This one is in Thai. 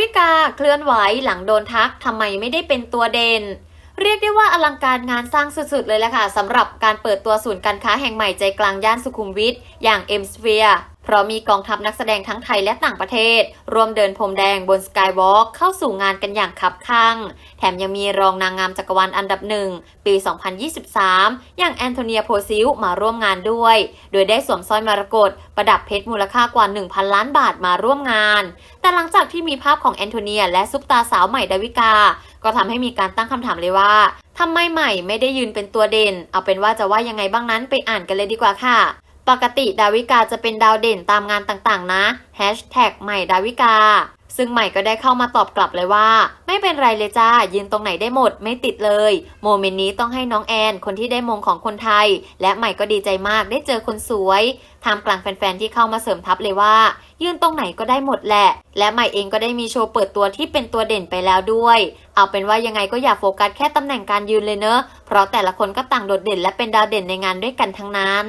วิกาเคลื่อนไหวหลังโดนทักทำไมไม่ได้เป็นตัวเด่น เรียกได้ว่าอลังการงานสร้างสุดๆเลยแหละค่ะสำหรับการเปิดตัวศูนย์การค้าแห่งใหม่ใจกลางย่านสุขุมวิทอย่าง M Sphere เพราะมีกองทัพนักแสดงทั้งไทยและต่างประเทศรวมเดินพรมแดงบนสกายวอล์กเข้าสู่งานกันอย่างคับคั่ง แถมยังมีรองนางงามจักรวาลอันดับหนึ่ง ปี 2023 อย่างแอนโทเนียโพซิลมาร่วมงานด้วย โดยได้สวมสร้อยมรกตประดับเพชรมูลค่ากว่า 1,000 ล้านบาทมาร่วมงาน แต่หลังจากที่มีภาพของแอนโทเนียและซุปตาสาวใหม่ดาวิกา ก็ทำให้มีการตั้งคำถามเลยว่าทำไมใหม่ไม่ได้ยืนเป็นตัวเด่น เอาเป็นว่าจะว่ายังไงบ้างนั้นไปอ่านกันเลยดีกว่าค่ะ ปกติดาวิกาจะเป็นดาวเด่นตามงานต่างๆ นะ Hashtag ใหม่ดาวิกา ซึ่งใหม่ก็ได้เข้ามาตอบกลับเลยว่า ไม่เป็นไรเลยจ้ายืนตรงไหนได้หมดไม่ติดเลย โมเมนต์นี้ต้องให้น้องแอน คนที่ได้มงของคนไทย และใหม่ก็ดีใจมากได้เจอคนสวยท่ามกลางแฟนๆที่เข้ามาเสริมทัพเลยว่า ยืนตรงไหนก็ได้หมดแหละ และใหม่เองก็ได้มีโชว์เปิดตัวที่เป็นตัวเด่นไปแล้วด้วย เอาเป็นว่ายังไงก็อย่าโฟกัสแค่ตำแหน่งการยืนเลยเนอะเพราะแต่ละคนก็ต่างโดดเด่นและเป็นดาวเด่นในงานด้วยกันทั้งนั้น